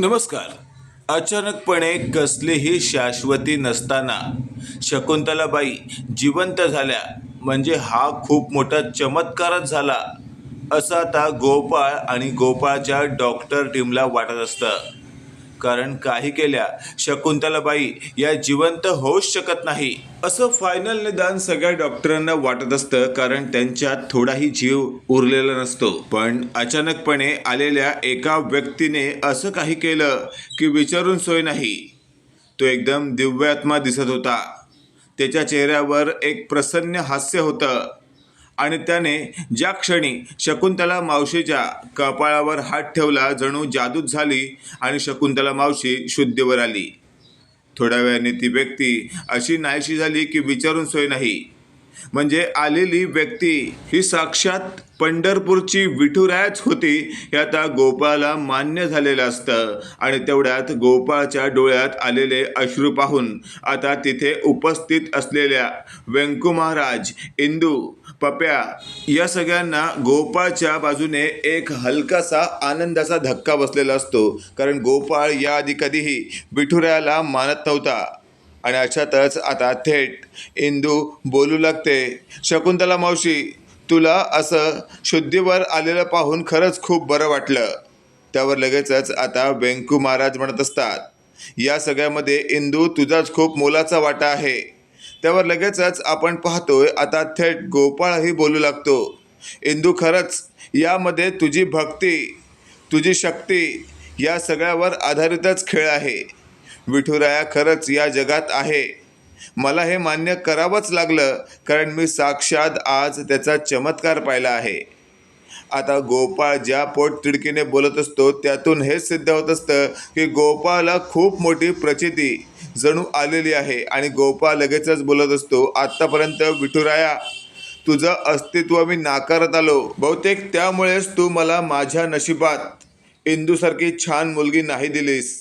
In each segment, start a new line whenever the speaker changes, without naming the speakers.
नमस्कार. अचानकपणे कसलीही शाश्वती नसताना शकुंतलाबाई जिवंत झाल्या. म्हणजे हा खूप मोठा चमत्कारच झाला. असं आता गोपाळ आणि गोपाळच्या डॉक्टर टीमला वाटत असतं. कारण काही केल्या शकुंतलाबाई या जिवंत होऊच शकत नाही. असं फायनल निदान सगळ्या डॉक्टरांना वाटत असतं कारण त्यांच्यात थोडाही जीव उरलेला नसतो. पण अचानकपणे आलेल्या एका व्यक्तीने असं काही केलं की विचारून सोय नाही. तो एकदम दिव्यात्मा दिसत होता. त्याच्या चेहऱ्यावर एक प्रसन्न हास्य होतं. आणि त्याने ज्या क्षणी शकुंतला मावशीच्या कपाळावर हात ठेवला जणू जादूच झाली आणि शकुंतला मावशी शुद्धीवर आली. थोड्या वेळाने ती व्यक्ती अशी नाहीशी झाली की विचारून सोय नाही. म्हणजे आलेली व्यक्ती ही साक्षात पंढरपूरची विठुरायच होती हे आता गोपाळला मान्य झालेलं असतं. आणि तेवढ्यात गोपाळच्या डोळ्यात आलेले अश्रू पाहून आता तिथे उपस्थित असलेल्या व्यंकू महाराज इंदू पप्या या सगळ्यांना गोपाळच्या बाजूने एक हलकासा आनंदाचा धक्का बसलेला असतो. कारण गोपाळ या आधी कधीही विठुरायाला मानत नव्हता. आणि अशातच आता थेट इंदू बोलू लागते. शकुंतला मावशी तुला असं शुद्धीवर आलेलं पाहून खरंच खूप बरं वाटलं. त्यावर लगेचच आता वेंकू महाराज म्हणत असतात या सगळ्यामध्ये इंदू तुझाच खूप मोलाचा वाटा आहे. त्यावर लगेचच आपण पाहतोय आता थेट गोपाळही बोलू लागतो इंदू खरंच यामध्ये तुझी भक्ती तुझी शक्ती या सगळ्यावर आधारितच खेळ आहे. विठुराया खरंच या जगात आहे. मला हे मान्य करावंच लागलं कारण मी साक्षात आज त्याचा चमत्कार पाहिला आहे. आता गोपाळ ज्या पोट तिडकीने बोलत असतो त्यातून हेच सिद्ध होत असतं की गोपाळला खूप मोठी प्रचिती जणू आलेली आहे आणि गोपाळ लगेचच बोलत असतो आत्तापर्यंत विठुराया तुझं अस्तित्व मी नाकारत आलो. बहुतेक त्यामुळेच तू मला माझ्या नशिबात इंदूसारखी छान मुलगी नाही दिलीस.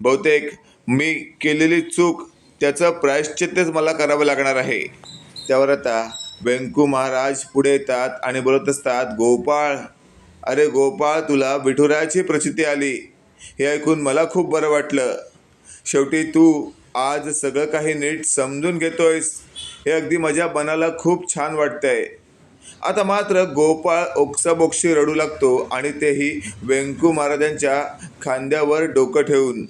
बहुतेक मी केलेली चूक त्याचं प्रायश्चित्तच मला करावं लागणार आहे. त्यावर आता व्यंकू महाराज पुढे येतात आणि बोलत असतात गोपाळ अरे गोपाळ तुला विठुरायाची प्रचिती आली. हे ऐकून मला खूप बरं वाटलं. शेवटी तू आज सगळं काही नीट समजून घेतोयस. हे अगदी माझ्या मनाला खूप छान वाटतंय. आता मात्र गोपाळ ओक्साबोक्षी रडू लागतो आणि तेही व्यंकू महाराजांच्या खांद्यावर डोकं ठेवून.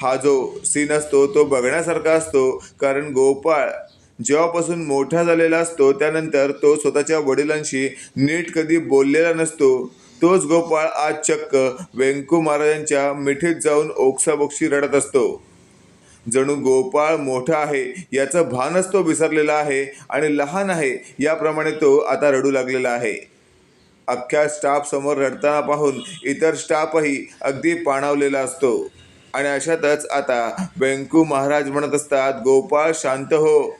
हा जो सीन असतो तो बघण्यासारखा असतो. कारण गोपाळ जेव्हापासून मोठा झालेला असतो त्यानंतर तो स्वतःच्या वडिलांशी नीट कधी बोललेला नसतो. तोच गोपाळ आज चक्क व्यंकू महाराजांच्या मिठीत जाऊन ओक्साबोक्षी रडत असतो. जणू गोपाळ मोठा आहे याचं भानच तो विसरलेला आहे आणि लहान आहे याप्रमाणे तो आता रडू लागलेला आहे. अख्ख्या स्टाफ समोर रडताना पाहून इतर स्टाफही अगदी पाणावलेला असतो. आणि अशातच आता व्यंकू महाराज म्हणत असतात गोपाळ शांत हो.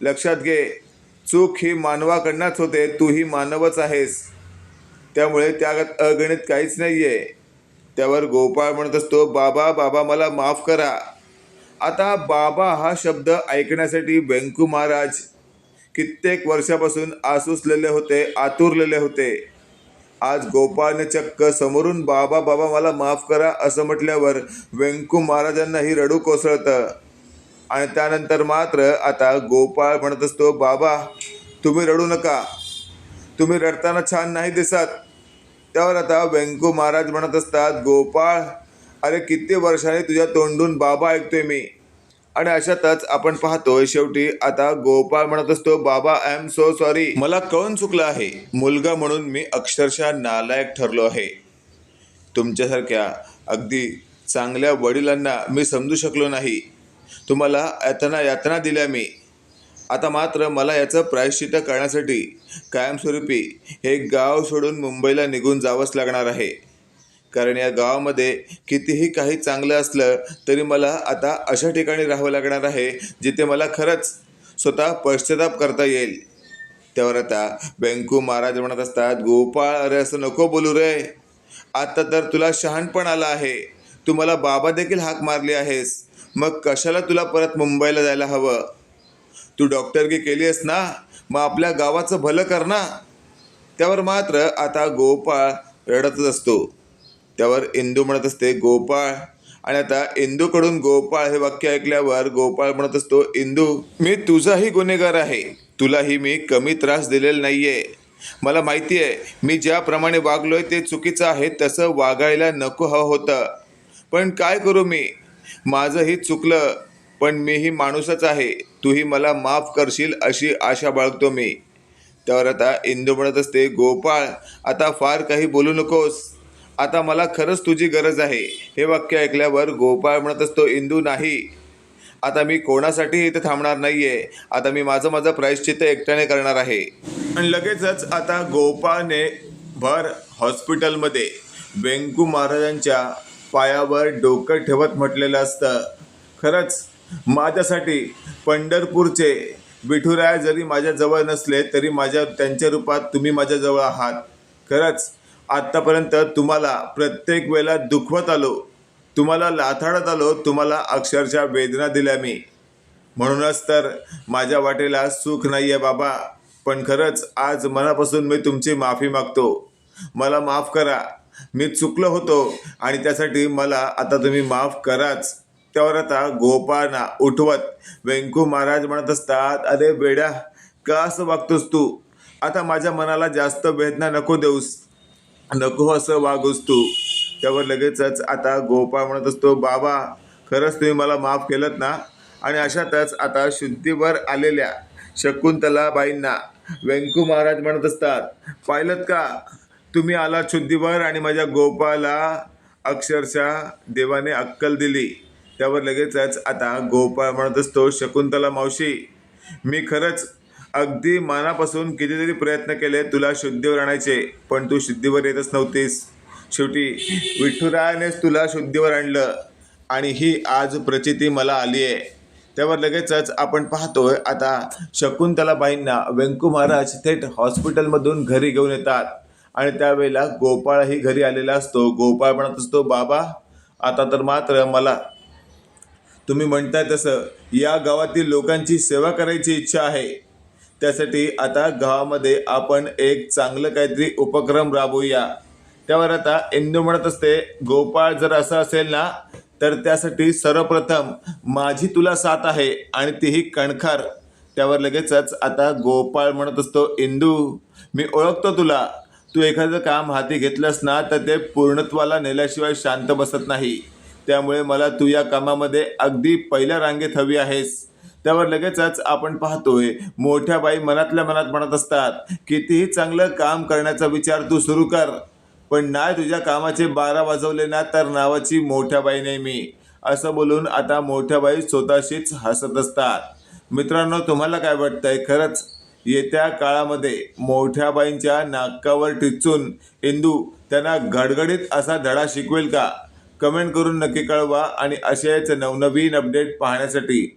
लक्षात घे चूक ही मानवाकडनंच होते तूही मानवच आहेस. त्यामुळे त्यात अगणित काहीच नाही आहे त्यावर गोपाळ म्हणत असतो बाबा बाबा मला माफ करा. आता बाबा हा शब्द ऐकण्यासाठी व्यंकू महाराज कित्येक वर्षापासून आसुसलेले होते आतुरलेले होते. आज गोपाळने चक्क समोरून बाबा बाबा मला माफ करा असं म्हटल्यावर व्यंकू महाराजांनाही रडू कोसळतं. आणि त्यानंतर मात्र आता गोपाळ म्हणत असतो बाबा तुम्ही रडू नका. तुम्ही रडताना छान नाही दिसत. त्यावर आता व्यंकू महाराज म्हणत असतात गोपाळ अरे किती वर्षाने तुझ्या तोंडून बाबा ऐकतोय मी. आणि अशातच आपण पाहतोय शेवटी आता गोपाळ म्हणत असतो बाबा आय एम सो सॉरी मला कळून चुकलं आहे. मुलगा म्हणून मी अक्षरशः नालायक ठरलो आहे. तुमच्यासारख्या अगदी चांगल्या वडिलांना मी समजू शकलो नाही. तुम्हाला यातना यातना दिल्या मी. आता मात्र मला याचं प्रायश्चित्त करण्यासाठी कायमस्वरूपी हे गाव सोडून मुंबईला निघून जावंच लागणार आहे. कारण या गावामध्ये कितीही काही चांगलं असलं तरी मला आता अशा ठिकाणी राहावं लागणार आहे जिथे मला खरंच स्वतः पश्चाताप करता येईल. त्यावर आता बँकू महाराज म्हणत असतात गोपाळ अरे असं नको बोलू रे. आता तर तुला शहाणपण आलं आहे. तू मला बाबा देखील हाक मारली आहेस. मग कशाला तुला परत मुंबईला जायला हवं? तू डॉक्टरकी केली आहेस ना? मग आपल्या गावाचं भलं कर ना. त्यावर मात्र आता गोपाळ रडतच असतो. त्यावर इंदू म्हणत असते गोपाळ. आणि आता इंदूकडून गोपाळ हे वाक्य ऐकल्यावर गोपाळ म्हणत असतो इंदू मी तुझाही गुन्हेगार आहे. तुलाही मी कमी त्रास दिलेला नाहीये. मला माहिती आहे मी ज्याप्रमाणे वागलोय ते चुकीचं आहे तसं वागायला नको हवं होतं. पण काय करू मी? माझंही चुकलं पण मीही माणूसच आहे. तूही मला माफ करशील अशी आशा बाळगतो मी. त्यावर आता इंदू म्हणत असते गोपाळ आता फार काही बोलू नकोस. आता मला खरंच तुझी गरज आहे. हे वाक्य ऐकल्यावर गोपाळ म्हणत असतो इंदू नाही. आता मी कोणासाठी इथे थांबणार नाहीये. आता मी माझं माझं प्रायश्चित्त एकट्याने करणार आहे. आणि लगेचच आता गोपाळने भर हॉस्पिटलमध्ये वेंकू महाराजांच्या पायावर डोकं ठेवत म्हटलेलं असतं. खरंच माझ्यासाठी पंढरपूरचे विठुराया जरी माझ्याजवळ नसले तरी माझ्या त्यांच्या रूपात तुम्ही माझ्याजवळ आहात. खरंच आत्तापर्यंत तुम्हाला प्रत्येक वेळेला दुखवत आलो तुम्हाला लाथाडत आलो तुम्हाला अक्षरशः वेदना दिल्या मी. म्हणूनच तर माझ्या वाटेला सुख नाही आहे बाबा पण खरंच आज मनापासून मी तुमची माफी मागतो. मला माफ करा. मी चुकलो होतो आणि त्यासाठी मला आता तुम्ही माफ कराच. त्यावर आता गोपाळना उठवत व्यंकू महाराज म्हणत असतात अरे बेड्या का असं वागतोस तू? आता माझ्या मनाला जास्त वेदना नको देऊस. नको असं वागूस तू. त्यावर लगेचच आता गोपाळ म्हणत असतो बाबा खरंच तुम्ही मला माफ केलं ना? आणि अशातच आता शुद्धीवर आलेल्या शकुंतलाबाईंना व्यंकू महाराज म्हणत असतात पाहिलं का? तुम्ही आला शुद्धीवर आणि माझ्या गोपाला अक्षरशः देवाने अक्कल दिली. त्यावर लगेचच आता गोपाळ म्हणत असतो शकुंतला मावशी मी खरंच अगदी मनापासून कितीतरी प्रयत्न केले तुला शुद्धीवर आणायचे पण तू शुद्धीवर येतच नव्हतीस. शेवटी विठ्ठुरायानेच तुला शुद्धीवर आणलं आणि ही आज प्रचिती मला आली आहे. त्यावर लगेचच आपण पाहतोय आता शकुंतलाबाईंना व्यंकू महाराज थेट हॉस्पिटलमधून घरी घेऊन येतात. आणि त्यावेळेला गोपाळही घरी आलेला असतो. गोपाळ म्हणत असतो बाबा आता तर मात्र मला तुम्ही म्हणताय तसं. या गावातील लोकांची सेवा करायची इच्छा आहे. त्यासाठी आता गावामध्ये आपण एक चांगलं काहीतरी उपक्रम राबवूया. त्यावर आता इंदू म्हणत असते गोपाळ जर असं असेल ना तर त्यासाठी सर्वप्रथम माझी तुला साथ आहे आणि तीही कणखार. त्यावर लगेचच आता गोपाळ म्हणत असतो इंदू मी ओळखतो तुला. तू एखादं काम हाती घेतलंस ना तर ते पूर्णत्वाला नेल्याशिवाय शांत बसत नाही. त्यामुळे मला तू या कामामध्ये अगदी पहिल्या रांगेत हवी आहेस. त्यावर लगेचच आपण पाहतोय मोठ्या बाई मनातल्या मनात म्हणत असतात कितीही चांगलं काम करण्याचा विचार तू सुरू कर पण नाही तुझ्या कामाचे बारा वाजवले ना तर नावाची मोठ्या बाई नाही मी. असं बोलून आता मोठ्या बाई स्वतःशीच हसत असतात. मित्रांनो तुम्हाला काय वाटतंय? खरंच येत्या काळामध्ये मोठ्या बाईंच्या नाकावर टिचून इंदू त्यांना गडगडीत असा धडा शिकवेल का? कमेंट करून नक्की कळवा आणि असेच नवनवीन अपडेट पाहण्यासाठी